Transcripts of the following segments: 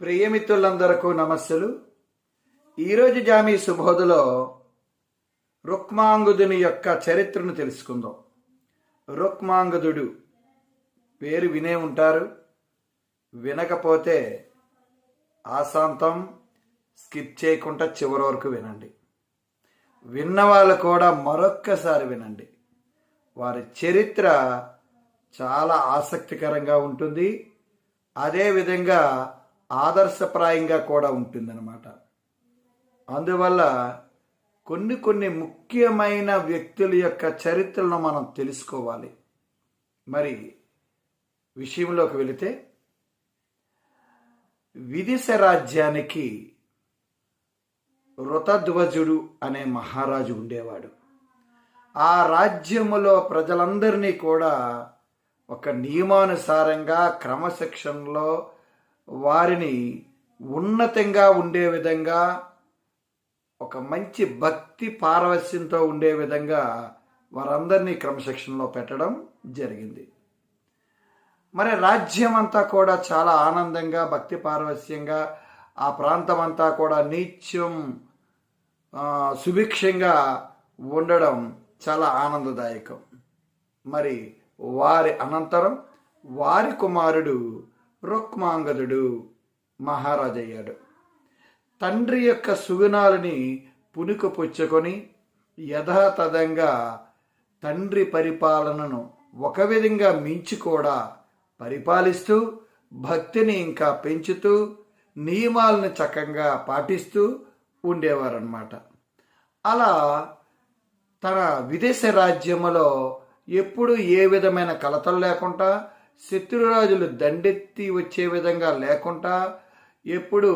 ప్రియమిత్రులందరకు నమస్సులు. ఈరోజు జామీ సుబోధలో రుక్మాంగుదుని యొక్క చరిత్రను తెలుసుకుందాం. రుక్మాంగుదుడు పేరు వినే ఉంటారు. వినకపోతే ఆశాంతం స్కిప్ చేయకుండా చివరి వరకు వినండి. విన్నవాళ్ళు కూడా మరొక్కసారి వినండి. వారి చరిత్ర చాలా ఆసక్తికరంగా ఉంటుంది. అదేవిధంగా ఆదర్శప్రాయంగా కూడా ఉంటుందన్నమాట. అందువల్ల కొన్ని కొన్ని ముఖ్యమైన వ్యక్తుల యొక్క చరిత్రలను మనం తెలుసుకోవాలి. మరి విషయంలోకి వెళితే విదిశ రాజ్యానికి రుతధ్వజుడు అనే మహారాజు ఉండేవాడు. ఆ రాజ్యములో ప్రజలందరినీ కూడా ఒక నియమానుసారంగా క్రమశిక్షణలో వారిని ఉన్నతంగా ఉండే విధంగా ఒక మంచి భక్తి పారవస్యంతో ఉండే విధంగా వారందరినీ క్రమశిక్షణలో పెట్టడం జరిగింది. మరి రాజ్యం అంతా కూడా చాలా ఆనందంగా భక్తి పారవస్యంగా ఆ ప్రాంతం అంతా కూడా నిత్యం సుభిక్షంగా ఉండడం చాలా ఆనందదాయకం. మరి వారి అనంతరం వారి కుమారుడు రుక్మాంగదుడు మహారాజయ్యాడు. తండ్రి యొక్క సుగుణాలని పునుకు పుచ్చుకొని యథాతథంగా తండ్రి పరిపాలనను ఒక విధంగా మించి కూడా పరిపాలిస్తూ భక్తిని ఇంకా పెంచుతూ నియమాలను చక్కగా పాటిస్తూ ఉండేవారన్నమాట. అలా తన విదేశ రాజ్యములో ఎప్పుడు ఏ విధమైన కలతలు లేకుండా శత్రురాజులు దండెత్తి వచ్చే విధంగా లేకుండా ఎప్పుడు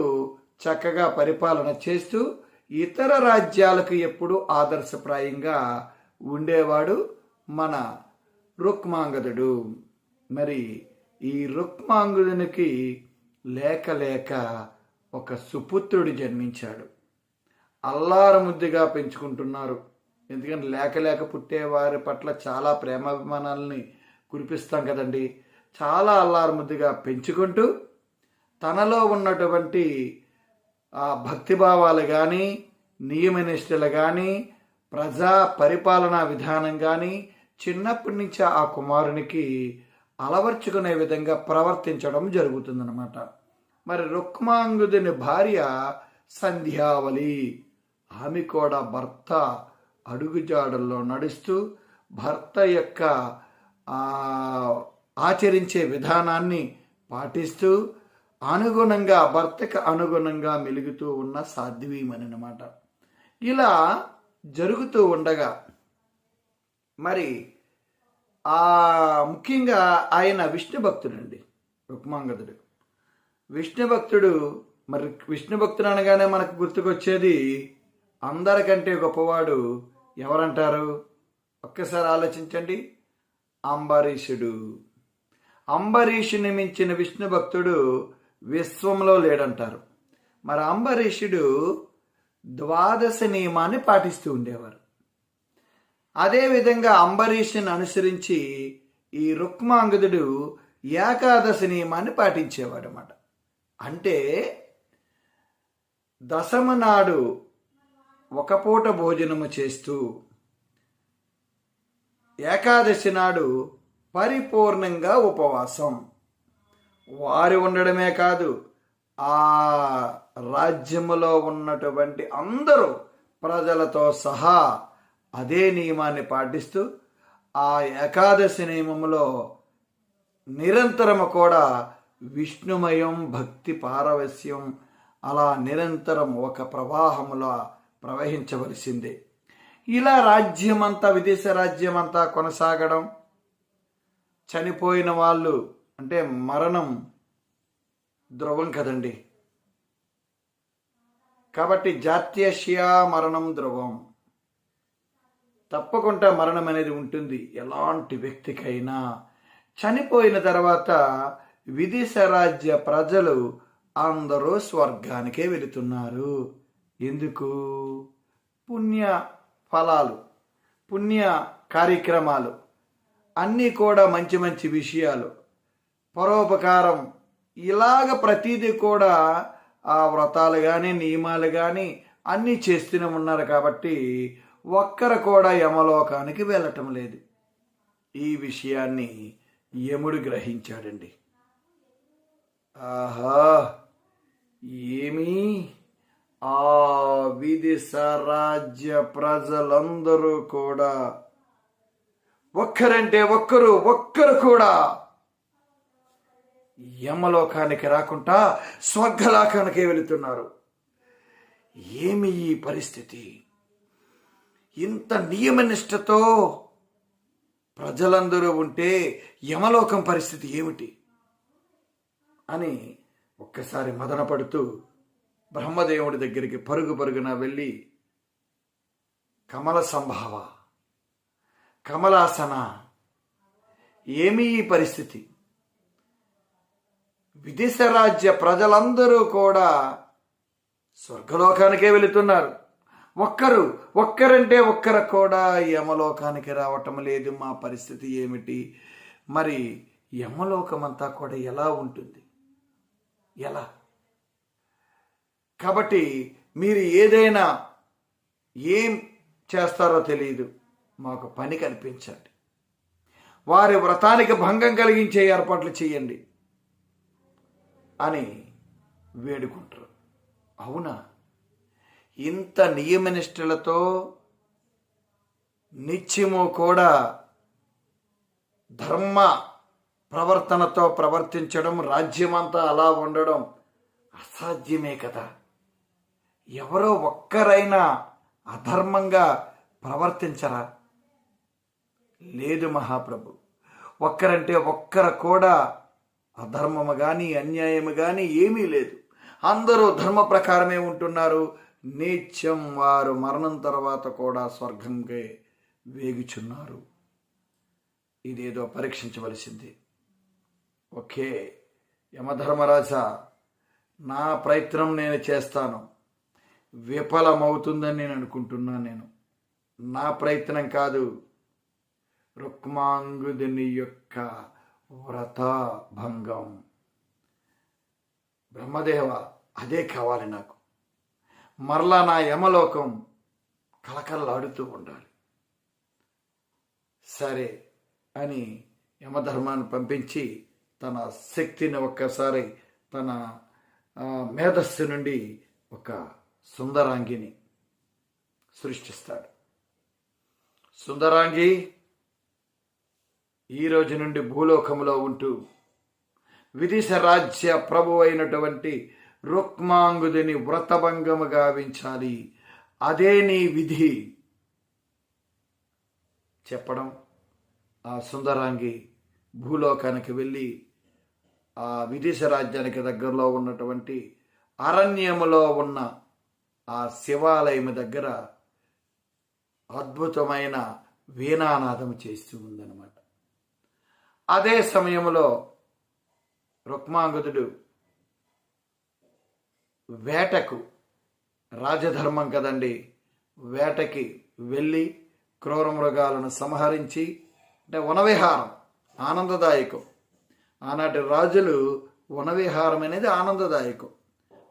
చక్కగా పరిపాలన చేస్తూ ఇతర రాజ్యాలకు ఎప్పుడు ఆదర్శప్రాయంగా ఉండేవాడు మన రుక్మాంగదుడు. మరి ఈ రుక్మాంగుదునికి లేక లేక ఒక సుపుత్రుడు జన్మించాడు. అల్లారముద్దిగా పెంచుకుంటున్నారు. ఎందుకంటే లేక లేక పుట్టే వారి పట్ల చాలా ప్రేమాభిమానాలని కురిపిస్తాం కదండి. చాలా అల్లార ముద్దుగా పెంచుకుంటూ తనలో ఉన్నటువంటి ఆ భక్తిభావాలు కానీ నియమనిష్టలు కానీ ప్రజా పరిపాలనా విధానం కానీ చిన్నప్పటి నుంచి ఆ కుమారునికి అలవర్చుకునే విధంగా ప్రవర్తించడం జరుగుతుందన్నమాట. మరి రుక్మాంగుదిని భార్య సంధ్యావళి. ఆమె కూడా భర్త అడుగుజాడల్లో నడుస్తూ భర్త యొక్క ఆచరించే విధానాన్ని పాటిస్తూ అనుగుణంగా భర్తకు అనుగుణంగా మెలుగుతూ ఉన్న సాధ్వీమని అనమాట ఇలా జరుగుతూ ఉండగా మరి ఆ ముఖ్యంగా ఆయన విష్ణు భక్తుడండి రుక్మాంగదుడు. విష్ణు భక్తుడు మరి విష్ణు భక్తుడు అనగానే మనకు గుర్తుకొచ్చేది అందరికంటే గొప్పవాడు ఎవరంటారు? ఒక్కసారి ఆలోచించండి అంబరీషుడు. అంబరీషుని మించిన విష్ణు భక్తుడు విశ్వంలో లేడంటారు. మరి అంబరీషుడు ద్వాదశ నియమాన్ని పాటిస్తూ ఉండేవారు. అదేవిధంగా అంబరీషుని అనుసరించి ఈ రుక్మాంగదుడు ఏకాదశి నియమాన్ని పాటించేవాడు అన్నమాట అంటే దశమ నాడు ఒక పూట భోజనము చేస్తూ ఏకాదశి నాడు పరిపూర్ణంగా ఉపవాసం. వారి ఉండడమే కాదు ఆ రాజ్యములో ఉన్నటువంటి అందరూ ప్రజలతో సహా అదే నియమాన్ని పాటిస్తూ ఆ ఏకాదశి నియమంలో నిరంతరము కూడా విష్ణుమయం భక్తి పారవస్యం అలా నిరంతరం ఒక ప్రవాహములో ప్రవహించవలసిందే. ఇలా రాజ్యమంతా విదేశ రాజ్యమంతా కొనసాగడం చనిపోయిన వాళ్ళు అంటే మరణం ధ్రువం కదండి. కాబట్టి జాత్యశ్యా మరణం ధ్రువం తప్పకుండా మరణం అనేది ఉంటుంది. ఎలాంటి వ్యక్తికైనా. చనిపోయిన తర్వాత విదేశ రాజ్య ప్రజలు అందరూ స్వర్గానికే వెళుతున్నారు. ఎందుకు? పుణ్య ఫలాలు పుణ్య కార్యక్రమాలు. అన్నీ కూడా మంచి మంచి విషయాలు. పరోపకారం. ఇలాగ ప్రతిదీ కూడా ఆ వ్రతాలు కానీ నియమాలు కానీ అన్నీ చేస్తూనే ఉన్నారు కాబట్టి ఒక్కరు కూడా యమలోకానికి వెళ్ళటం లేదు. ఈ విషయాన్ని యముడు గ్రహించాడండి. ఆహా! ఏమీ? ఆ విదిశ రాజ్య ప్రజలందరూ కూడా ఒక్కరంటే ఒక్కరు ఒక్కరు కూడా యమలోకానికి రాకుండా స్వర్గలోకానికి వెళుతున్నారు. ఏమి ఈ పరిస్థితి? ఇంత నియమనిష్టతో ప్రజలందరూ ఉంటే యమలోకం పరిస్థితి ఏమిటి? అని ఒక్కసారి మదనపడుతూ బ్రహ్మదేవుడి దగ్గరికి పరుగు పరుగున వెళ్ళి కమల సంభావ కమలాసన. ఏమీ ఈ పరిస్థితి? విదేశ రాజ్య ప్రజలందరూ కూడా స్వర్గలోకానికే వెళుతున్నారు. ఒక్కరు ఒక్కరంటే ఒక్కరు కూడా యమలోకానికి రావటం లేదు. మా పరిస్థితి ఏమిటి? మరి యమలోకం అంతా కూడా ఎలా ఉంటుంది? ఎలా? కాబట్టి మీరు ఏదైనా ఏం చేస్తారో తెలియదు మాకు పని కల్పించండి. వారి వ్రతానికి భంగం కలిగించే ఏర్పాట్లు చేయండి అని వేడుకుంటారు. అవునా? ఇంత నియమనిష్టలతో నిత్యము కూడా ధర్మ ప్రవర్తనతో ప్రవర్తించడం రాజ్యమంతా అలా ఉండడం అసాధ్యమే కదా. ఎవరో ఒక్కరైనా అధర్మంగా ప్రవర్తించరా? లేదు మహాప్రభు. ఒక్కరంటే ఒక్కరు కూడా అధర్మము కానీ అన్యాయము కానీ ఏమీ లేదు. అందరూ ధర్మ ప్రకారమే ఉంటున్నారు. నిత్యం వారు మరణం తర్వాత కూడా స్వర్గంకే వేగుచున్నారు. ఇదేదో పరీక్షించవలసింది. ఓకే యమధర్మరాజా నా ప్రయత్నం నేను చేస్తాను. విఫలమవుతుందని నేను అనుకుంటున్నాను నేను. నా ప్రయత్నం కాదు. రుక్మాంగుదిని యొక్క వ్రత భంగం బ్రహ్మదేవ అదే కావాలి నాకు. మరలా నా యమలోకం కలకల్లాడుతూ ఉండాలి. సరే అని యమధర్మాన్ని పంపించి తన శక్తిని ఒక్కసారి తన మేధస్సు నుండి ఒక సుందరాంగిని సృష్టిస్తాడు. సుందరాంగి ఈ రోజు నుండి భూలోకంలో ఉంటూ విదిశ రాజ్య ప్రభు అయినటువంటి రుక్మాంగుదిని వ్రతభంగము గావించాలి. అదే నీ విధి. చెప్పడం ఆ సుందరాంగి భూలోకానికి వెళ్ళి ఆ విదేశ రాజ్యానికి దగ్గరలో ఉన్నటువంటి అరణ్యములో ఉన్న ఆ శివాలయం దగ్గర అద్భుతమైన వీణానాదం చేస్తూ ఉందన్నమాట. అదే సమయంలో రుక్మాంగదుడు వేటకు రాజధర్మం కదండి. వేటకి వెళ్ళి క్రూర మృగాలను సంహరించి అంటే వనవిహారం ఆనందదాయకం. ఆనాటి రాజులు వనవిహారం అనేది ఆనందదాయకం.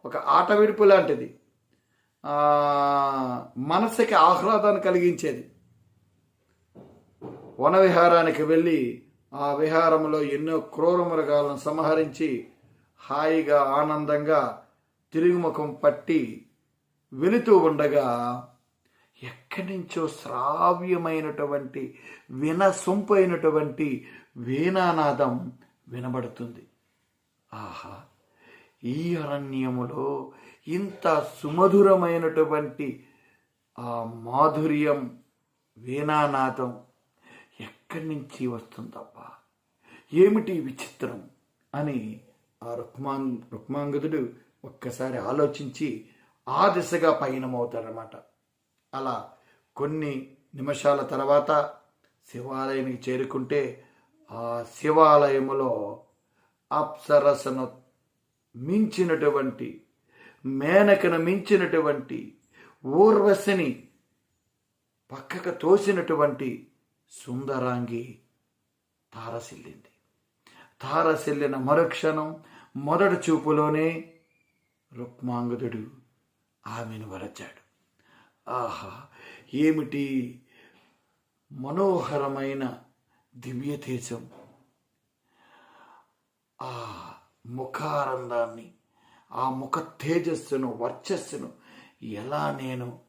ఒక ఆట విడుపు లాంటిది. మనసుకి ఆహ్లాదాన్ని కలిగించేది. వనవిహారానికి వెళ్ళి ఆ విహారంలో ఎన్నో క్రూర మృగాలను సంహరించి హాయిగా ఆనందంగా తిరుగుముఖం పట్టి వెళుతూ ఉండగా ఎక్కడి నుంచో శ్రావ్యమైనటువంటి వినసొంపైనటువంటి వీణానాదం వినబడుతుంది. ఆహా! ఈ అరణ్యములో ఇంత సుమధురమైనటువంటి ఆ మాధుర్యం వీణానాదం ఎక్కడి నుంచి వస్తుందబ్బా. ఏమిటి విచిత్రం? అని ఆ రుక్మాంగ్ రుక్మాంగదుడు ఒక్కసారి ఆలోచించి ఆ దిశగా పయనమవుతాడనమాట అలా కొన్ని నిమిషాల తర్వాత శివాలయానికి చేరుకుంటే ఆ శివాలయములో అప్సరసను మించినటువంటి మేనకను మించినటువంటి ఊర్వశిని పక్కకు తోసినటువంటి సుందరాంగి తారసిల్లింది. తారసిల్లిన మరుక్షణం మొదటి చూపులోనే రుక్మాంగదుడు ఆమెను వరచాడు. ఆహా ఏమిటి మనోహరమైన దివ్య తేజం? ఆ ముఖారందాన్ని ఆ ముఖ తేజస్సును వర్చస్సును ఎలా నేను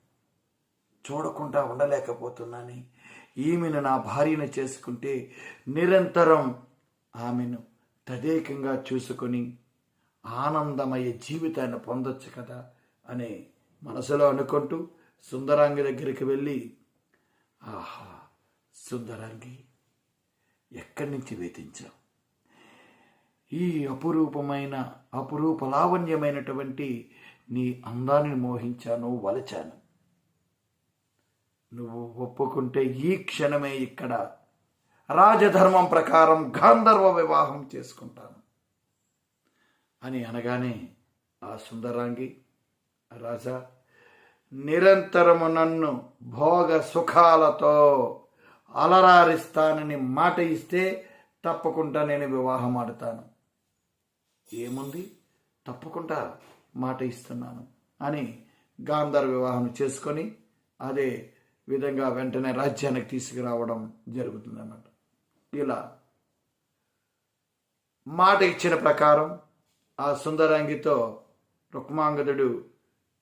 చూడకుండా ఉండలేకపోతున్నాని ఈమెను నా భార్యను చేసుకుంటే నిరంతరం ఆమెను తదేకంగా చూసుకొని ఆనందమయ్యే జీవితాన్ని పొందొచ్చు కదా అని మనసులో అనుకుంటూ సుందరాంగి దగ్గరికి వెళ్ళి ఆహా సుందరాంగి ఎక్కడి నుంచి వేధించావు? ఈ అపురూపమైన అపురూప లావణ్యమైనటువంటి నీ అందాన్ని మోహించాను వలచాను. నువ్వు ఒప్పుకుంటే ఈ క్షణమే ఇక్కడ రాజధర్మం ప్రకారం గాంధర్వ వివాహం చేసుకుంటాను. అని అనగానే ఆ సుందరాంగి రాజా నిరంతరము నన్ను భోగ సుఖాలతో అలరారిస్తానని మాట ఇస్తే తప్పకుండా నేను వివాహం ఆడతాను. ఏముంది? తప్పకుండా మాట ఇస్తున్నాను అని గాంధర్ వివాహం చేసుకొని అదే విధంగా వెంటనే రాజ్యానికి తీసుకురావడం జరుగుతుందన్నమాట. ఇలా మాట ఇచ్చిన ప్రకారం ఆ సుందరంగితో రుక్మాంగదుడు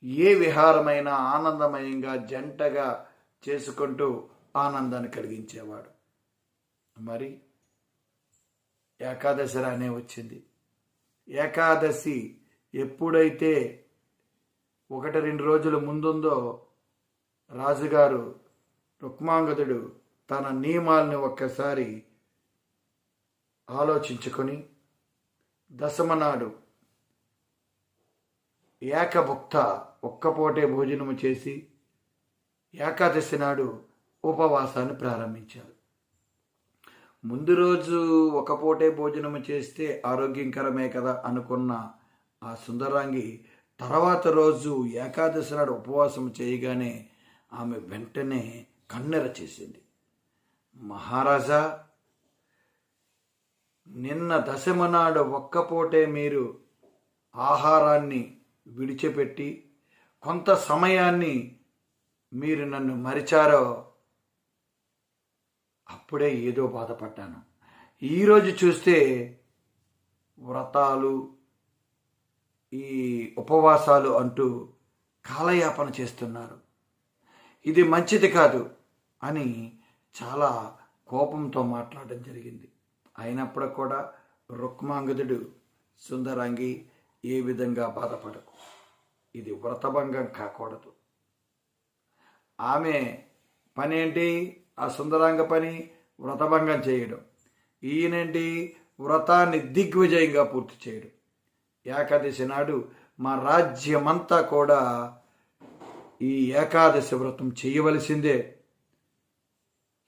ఏ విహారమైన ఆనందమయంగా జంటగా చేసుకుంటూ ఆనందాన్ని కలిగించేవాడు. మరి ఏకాదశి రానే వచ్చింది. ఏకాదశి ఎప్పుడైతే ఒకటి రెండు రోజుల ముందుందో రాజుగారు రుక్మాంగదుడు తన నియమాల్ని ఒక్కసారి ఆలోచించుకొని దశమనాడు ఏకభుక్త ఒక్కపోటే భోజనము చేసి ఏకాదశి నాడు ఉపవాసాన్ని ప్రారంభించారు. ముందు రోజు ఒక పూటే భోజనము చేస్తే ఆరోగ్యకరమే కదా అనుకున్న ఆ సుందరాంగి తర్వాత రోజు ఏకాదశి నాడు ఉపవాసం చేయగానే ఆమె వెంటనే కన్నెర చేసింది. మహారాజా నిన్న దశమనాడు ఒక్కపోటే ఒక్కపూటే మీరు ఆహారాన్ని విడిచిపెట్టి కొంత సమయాన్ని మీరు నన్ను మరిచారో అప్పుడే ఏదో బాధపడ్డాను. ఈరోజు చూస్తే వ్రతాలు ఈ ఉపవాసాలు అంటూ కాలయాపన చేస్తున్నారు. ఇది మంచిది కాదు అని చాలా కోపంతో మాట్లాడడం జరిగింది. అయినప్పుడు కూడా రుక్మాంగదుడు సుందరాంగి ఏ విధంగా బాధపడకు. ఇది వ్రతభంగం కాకూడదు. ఆమె పని ఏంటి ఆ సుందరాంగ పని వ్రతభంగం చేయడం. ఈయనేంటి? వ్రతాన్ని దిగ్విజయంగా పూర్తి చేయడం. ఏకాదశి నాడు మా రాజ్యమంతా కూడా ఈ ఏకాదశి వ్రతం చేయవలసిందే.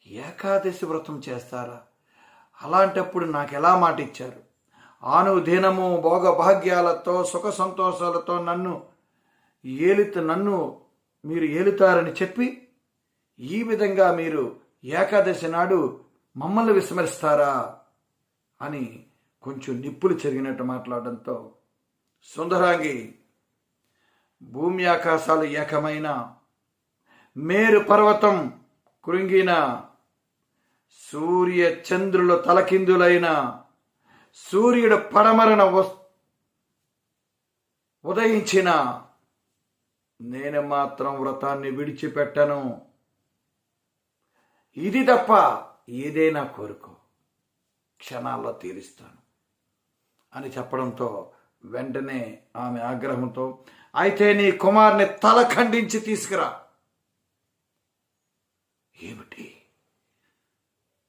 ఏకాదశి వ్రతం చేస్తారా? అలాంటప్పుడు నాకు ఎలా మాట ఇచ్చారు ఆనుదినము భోగభాగ్యాలతో సుఖ సంతోషాలతో నన్ను ఏలిత నన్ను మీరు ఏలుతారని చెప్పి ఈ విధంగా మీరు ఏకాదశి నాడు మమ్మల్ని విస్మరిస్తారా? అని కొంచెం నిప్పులు చెరిగినట్టు మాట్లాడడంతో సుందరాంగి భూమి ఆకాశాలు ఏకమైన. మేరు పర్వతం కృంగిన. సూర్య చంద్రుల తలకిందులైన. సూర్యుడు పడమరణ ఉదయించిన. నేను మాత్రం వ్రతాన్ని విడిచిపెట్టను. ఇది తప్ప ఏదైనా కోరుకో. క్షణాల్లో తీరుస్తాను. అని చెప్పడంతో వెంటనే ఆమె ఆగ్రహంతో అయితే నీ కుమార్ని తల ఖండించి తీసుకురా. ఏమిటి?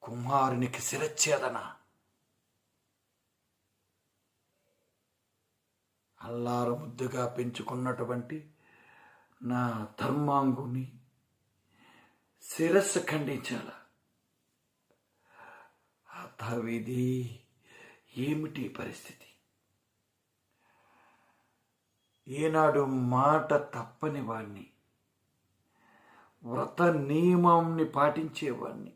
కుమారునికి శిరచ్ఛేదన. అల్లారు ముద్దుగా పెంచుకున్నటువంటి నా ధర్మాంగుని శిరస్సు ఖండించాల. అథవిధి ఏమిటి పరిస్థితి? ఏనాడు మాట తప్పని వాణ్ణి వ్రత నియమంని పాటించేవాణ్ణి.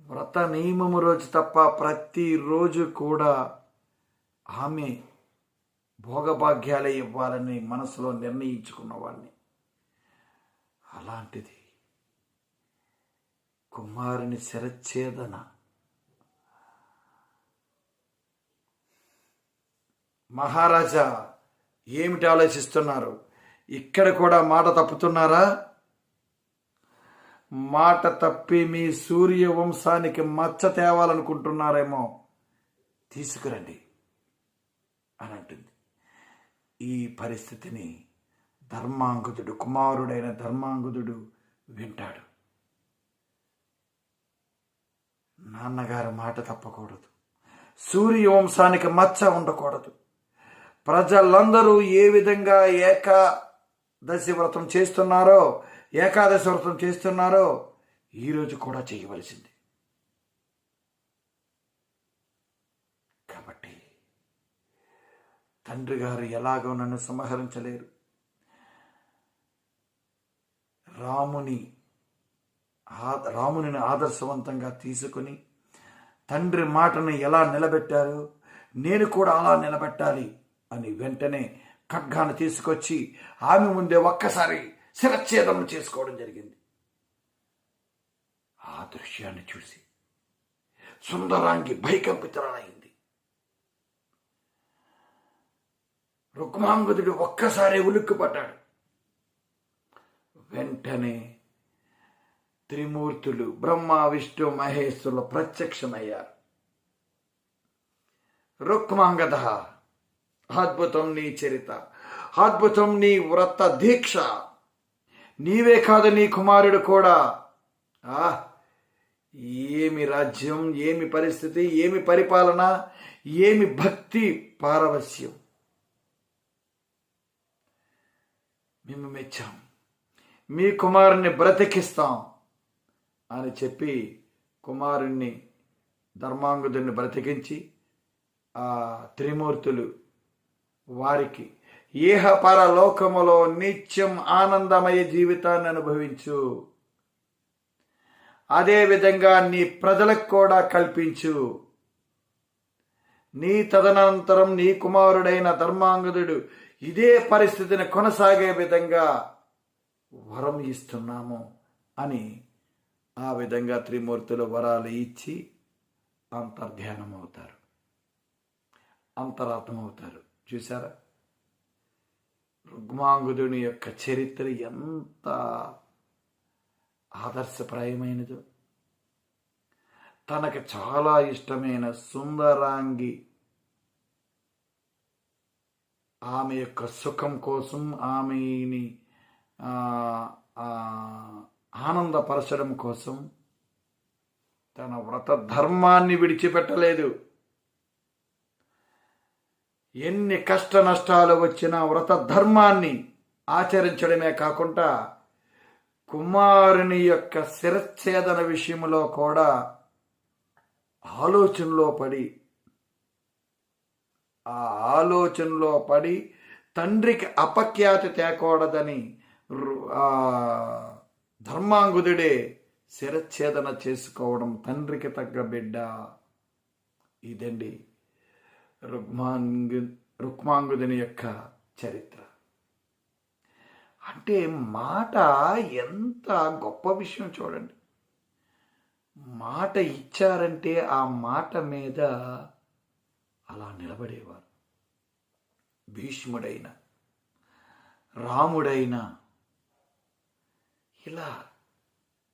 వ్రత నియమము రోజు తప్ప ప్రతిరోజు కూడా ఆమె భోగభాగ్యాలే ఇవ్వాలని మనసులో నిర్ణయించుకున్నవాడిని అలాంటిది కుమారుని శరచ్ఛేదన. మహారాజా ఏమిటి ఆలోచిస్తున్నారు? ఇక్కడ కూడా మాట తప్పుతున్నారా? మాట తప్పి మీ సూర్య వంశానికి మచ్చ తేవాలనుకుంటున్నారేమో. తీసుకురండి అని అంటుంది. ఈ పరిస్థితిని ధర్మాంగుదుడు కుమారుడైన ధర్మాంగుదుడు వింటాడు. నాన్నగారు మాట తప్పకూడదు. సూర్యవంశానికి మచ్చ ఉండకూడదు. ప్రజలందరూ ఏ విధంగా ఏకాదశి వ్రతం చేస్తున్నారో ఏకాదశి వ్రతం చేస్తున్నారో ఈరోజు కూడా చేయవలసింది. కాబట్టి తండ్రి గారు ఎలాగో నన్ను సంహరించలేరు. రాముని రామునిని ఆదర్శవంతంగా తీసుకుని తండ్రి మాటను ఎలా నిలబెట్టారు నేను కూడా అలా నిలబెట్టాలి అని వెంటనే ఖడ్గాను తీసుకొచ్చి ఆమె ముందే ఒక్కసారి శిరచ్ఛేదం చేసుకోవడం జరిగింది. ఆ దృశ్యాన్ని చూసి సుందరాంగి భయకంపితురాలైంది. రుక్మాంగదుడు ఒక్కసారి ఉలుక్కుపడ్డాడు. వెంటనే త్రిమూర్తులు బ్రహ్మ విష్ణు మహేశ్వరులు ప్రత్యక్షమయ్యారు. రుక్మాంగద అద్భుతం నీ చరిత అద్భుతం నీ వ్రత దీక్ష. నీవే కాదు నీ కుమారుడు కూడా. ఆ ఏమి రాజ్యం ఏమి పరిస్థితి ఏమి పరిపాలన ఏమి భక్తి పారవస్యం మేము మెచ్చాం. మీ కుమారుణ్ణి బ్రతికిస్తాం అని చెప్పి కుమారుణ్ణి ధర్మాంగుదుని బ్రతికించి ఆ త్రిమూర్తులు వారికి ఈహ పరలోకములో నిత్యం ఆనందమయ జీవితాన్ని అనుభవించు. అదేవిధంగా నీ ప్రజలకు కూడా కల్పించు. నీ తదనంతరం నీ కుమారుడైన ధర్మాంగదుడు ఇదే పరిస్థితిని కొనసాగే విధంగా వరం ఇస్తున్నాము అని ఆ విధంగా త్రిమూర్తులు వరాలు ఇచ్చి అంతర్ధ్యానం అవుతారు అంతరాత్మ అవుతారు చూసారా రుగ్మాంగుదుని యొక్క చరిత్ర ఎంత ఆదర్శప్రాయమైనదో. తనకు చాలా ఇష్టమైన సుందరాంగి ఆమె యొక్క సుఖం కోసం ఆమెని ఆనందపరచడం కోసం తన వ్రత ధర్మాన్ని విడిచిపెట్టలేదు. ఎన్ని కష్ట నష్టాలు వచ్చినా వ్రత ధర్మాన్ని ఆచరించడమే కాకుండా కుమారుని యొక్క శిరచ్ఛేదన విషయంలో కూడా ఆలోచనలో పడి ఆ ఆలోచనలో పడి తండ్రికి అపఖ్యాతి తేకూడదని ధర్మాంగుదుడే శిరచ్ఛేదన చేసుకోవడం తండ్రికి తగ్గ బిడ్డ. ఇదండి రుక్మాంగు రుక్మాంగుదని యొక్క చరిత్ర. అంటే మాట ఎంత గొప్ప విషయం చూడండి. మాట ఇచ్చారంటే ఆ మాట మీద అలా నిలబడేవారు. భీష్ముడైన రాముడైన. ఇలా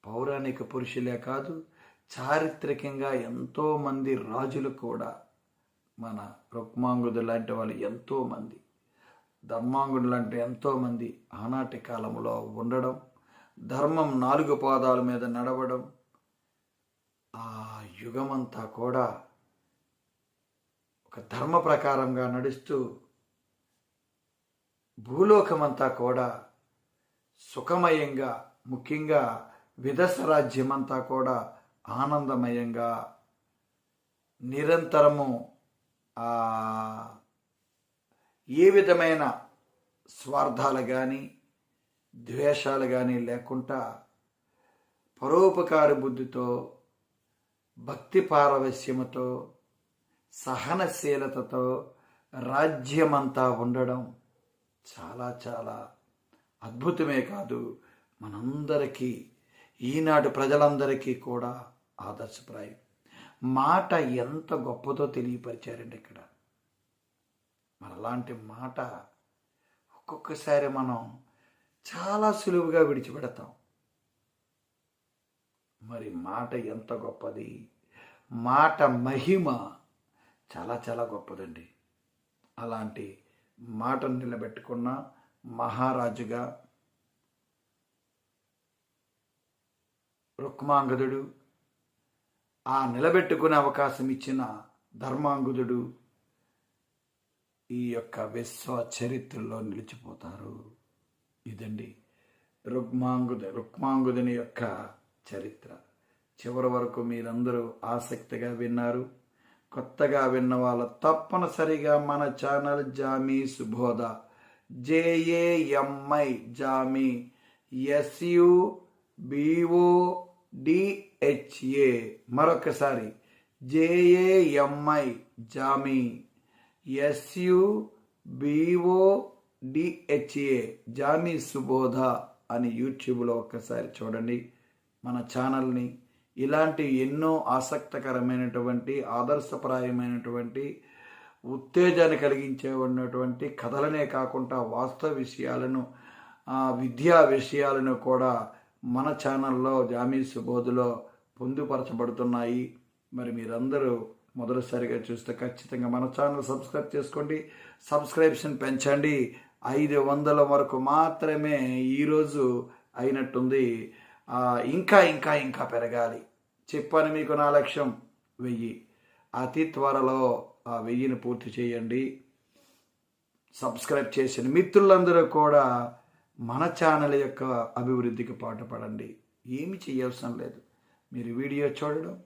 పౌరాణిక పురుషులే కాదు చారిత్రకంగా ఎంతోమంది రాజులు కూడా మన రుక్మాంగుడు లాంటి వాళ్ళు ఎంతోమంది ధర్మాంగుడు లాంటి ఎంతోమంది ఆనాటి కాలంలో ఉండడం ధర్మం నాలుగు పాదాల మీద నడవడం ఆ యుగమంతా కూడా ఒక ధర్మ ప్రకారంగా నడుస్తూ భూలోకమంతా కూడా సుఖమయంగా ముఖ్యంగా విదశ రాజ్యమంతా కూడా ఆనందమయంగా నిరంతరము ఏ విధమైన స్వార్థాలు కానీ ద్వేషాలు కానీ లేకుండా పరోపకార బుద్ధితో భక్తి పారవశ్యముతో సహనశీలతతో రాజ్యమంతా ఉండడం చాలా చాలా అద్భుతమే కాదు. మనందరికీ ఈనాటి ప్రజలందరికీ కూడా ఆదర్శప్రాయం. మాట ఎంత గొప్పదో తెలియపరిచారండి ఇక్కడ. మనలాంటి మాట ఒక్కొక్కసారి మనం చాలా సులువుగా విడిచిపెడతాం. మరి మాట ఎంత గొప్పది? మాట మహిమ చాలా చాలా గొప్పదండి. అలాంటి మాటను నిలబెట్టుకున్న మహారాజుగా రుక్మాంగదుడు ఆ నిలబెట్టుకునే అవకాశం ఇచ్చిన ధర్మాంగుదుడు ఈ యొక్క విశ్వ చరిత్రలో నిలిచిపోతారు. ఇదండి రుక్మాంగుద రుక్మాంగుదుని యొక్క చరిత్ర. చివరి వరకు మీరందరూ ఆసక్తిగా విన్నారు. కొత్తగా విన్న వాళ్ళు తప్పనిసరిగా మన channel Jami Subodha JAMI Jami SU BO HA మరొకసారి JAMI Jami. SUBODHA BO DHA Jami Subodha అని యూట్యూబ్లో ఒక్కసారి చూడండి. మన ఛానల్ని ఇలాంటి ఎన్నో ఆసక్తికరమైనటువంటి ఆదర్శప్రాయమైనటువంటి ఉత్తేజాన్ని కలిగించే ఉన్నటువంటి కథలనే కాకుండా వాస్తవ విషయాలను విద్యా విషయాలను కూడా మన ఛానల్లో జామీ సుబోధులో పొందుపరచబడుతున్నాయి. మరి మీరందరూ మొదటిసారిగా చూస్తే ఖచ్చితంగా మన ఛానల్ సబ్స్క్రైబ్ చేసుకోండి. సబ్స్క్రిప్షన్ పెంచండి. ఐదు వందల వరకు మాత్రమే ఈరోజు అయినట్టుంది. ఇంకా ఇంకా ఇంకా పెరగాలి. చెప్పాను మీకు నా లక్ష్యం. వెయ్యి. అతి త్వరలో ఆ వెయ్యిని పూర్తి చేయండి. సబ్స్క్రైబ్ చేసిన మిత్రులందరూ కూడా మన ఛానల్ యొక్క అభివృద్ధికి పాటుపడండి. ఏమి చేయాల్సిన లేదు. మీరు వీడియో చూడడం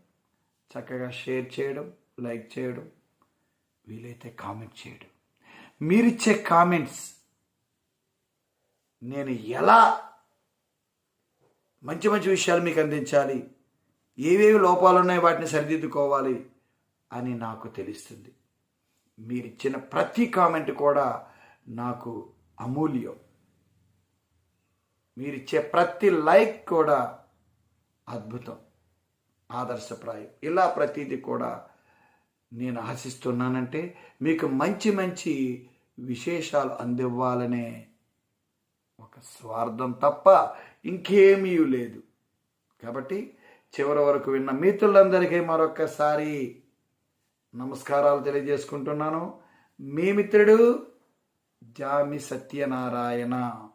చక్కగా షేర్ చేయడం లైక్ చేయడం వీలైతే కామెంట్ చేయడం. మీరిచ్చే కామెంట్స్ నేను ఎలా మంచి మంచి విషయాలు మీకు అందించాలి ఏవేవి లోపాలు ఉన్నాయి వాటిని సరిదిద్దుకోవాలి అని నాకు తెలుస్తుంది. మీరిచ్చిన ప్రతి కామెంట్ కూడా నాకు అమూల్యం. మీరిచ్చే ప్రతి లైక్ కూడా అద్భుతం. ఆదర్శప్రాయం. ఇలా ప్రతిదీ కూడా నేను ఆశిస్తున్నానంటే మీకు మంచి మంచి విశేషాలు అందివ్వాలనే ఒక స్వార్థం తప్ప ఇంకేమీ లేదు. కాబట్టి చివరి వరకు విన్న మిత్రులందరికీ మరొక్కసారి నమస్కారాలు తెలియజేసుకుంటున్నాను. మీ మిత్రుడు జామి సత్యనారాయణ.